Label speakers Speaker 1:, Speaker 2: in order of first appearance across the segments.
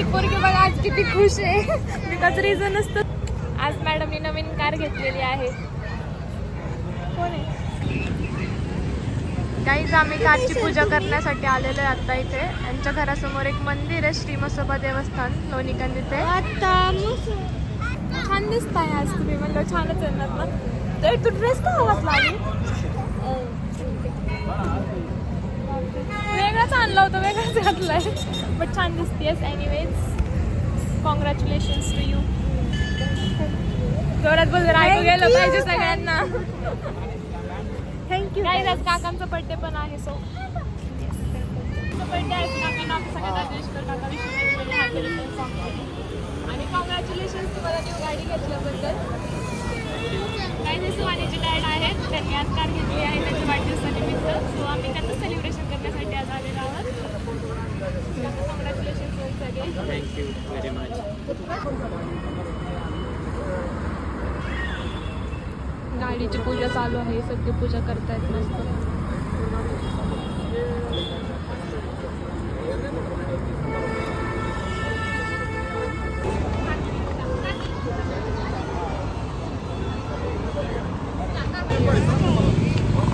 Speaker 1: ही पोरगी बघा आज किती खुश आहे. बिकॉज रिझन असतं. आज मॅडमने नवीन कार घेतलेली आहे. कोण आहे? काहीच आम्ही कारची पूजा करण्यासाठी आलेलो आहे आता इथे. यांच्या घरासमोर एक मंदिर आहे श्री मसोबा देवस्थान लोणीकंद इथे छान दिसत आहे आज तुम्ही म्हणलं छानच येणार ना. तर तू ड्रेस का घातला आली? वेगळाच आणला होता वेगळाच घातलाय. बट छान दिसतेस एनिवेज कॉंग्रॅच्युलेशन्स टू यू जोरात बोल ऐकू गेलं पाहिजे सगळ्यांना.
Speaker 2: थँक्यू
Speaker 1: काही आज काकांचा बर्थडे पण आहे सो बर्थडे आहे काकांना आम्ही सगळ्यांना विश कर काका विश आणि कॉंग्रॅच्युलेशन तुम्हाला न्यू गाडी घेतल्याबद्दल. काही दिवस वाणीचे डॅड आहेत त्यांनी आज कार घेतली आहे त्यांच्या वाढदिवसानिमित्त सो आम्ही त्याचं सेलिब्रेशन करण्यासाठी आज आलेलो आहोत कॉंग्रॅच्युलेशन सगळे
Speaker 3: थँक्यू व्हेरी मच
Speaker 1: गाडीची पूजा चालू आहे सगळी पूजा करतायत मस्त.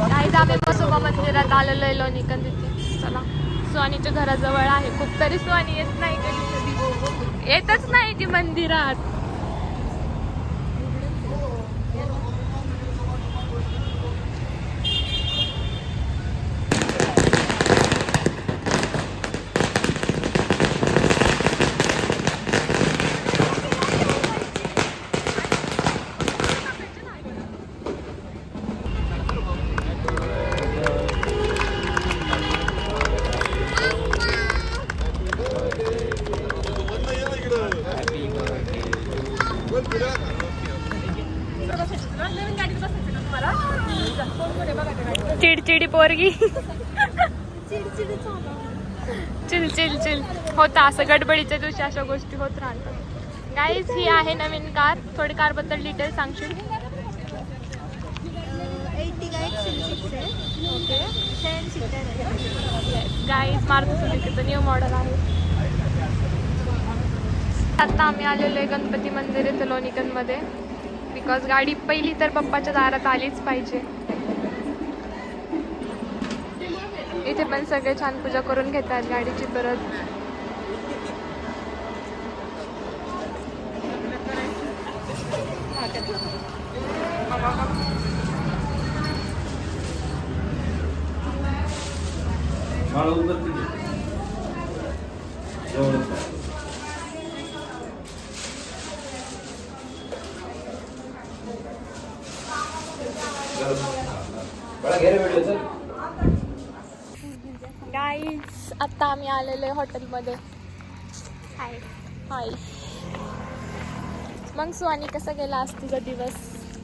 Speaker 1: काही आम्ही मसोबा मंदिरात आलेलो आहे लोणीकंद तिथे चला सुहानीच्या घराजवळ आहे. खूप तरी सुहानी येत नाही कधी. येतच नाही ती मंदिरात. चिडचिडी पोरगी. Chill chill chill. होता असं गडबडीच्या दिवशी अशा गोष्टी होत राहतात. गाईज ही आहे नवीन कार. थोडी कारबद्दल डिटेल सांगशील?
Speaker 2: एटी ओके
Speaker 1: गाईज मारुती सुझुकीचं न्यू मॉडेल आहे. आता आम्ही आलेलो आहे गणपती मंदिर येतं लोणीकनमध्ये. बिकॉज गाडी पहिली तर पप्पाच्या दारात आलीच पाहिजे. इथे पण सगळे छान पूजा करून घेतात गाडीची परत.
Speaker 3: मला
Speaker 1: गाईज आता आम्ही आलेलो हॉटेलमध्ये
Speaker 2: हाय
Speaker 1: हाय मग सुहानी कसा गेला आज तुझा दिवस?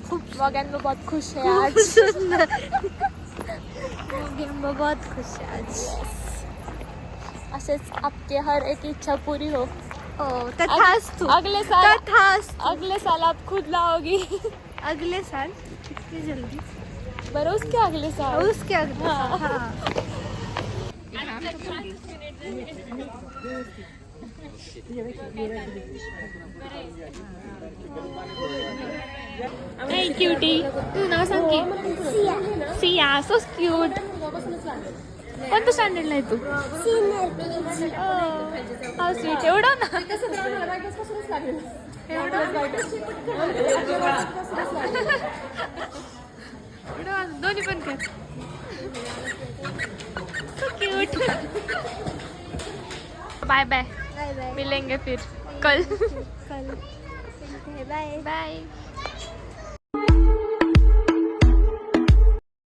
Speaker 1: खूप वगैरे बहुत खुश आहे आज.
Speaker 2: बहुत खुश है आज.
Speaker 1: असेच आपके हर एक इच्छा पूरी हो.
Speaker 2: ओ तथास्तु
Speaker 1: अगले साल
Speaker 2: तथास्तु
Speaker 1: अगले साल आप खुद लाओगी.
Speaker 2: अगले साल कितनी जल्दी.
Speaker 1: बरं उसके अगले साल.
Speaker 2: उसके अगले। साल हाँ.
Speaker 1: Cutie. तू नाव सांग की. सिया. सो क्यूट कोणतं स्टँडर्डला आहे तू? हा स्वीट एवढं ना. एवढं? दोन्ही पण कर. बाय बाय
Speaker 2: बाय बाय
Speaker 1: मिलेंगे फिर. कल.
Speaker 2: कल. Bye
Speaker 1: bye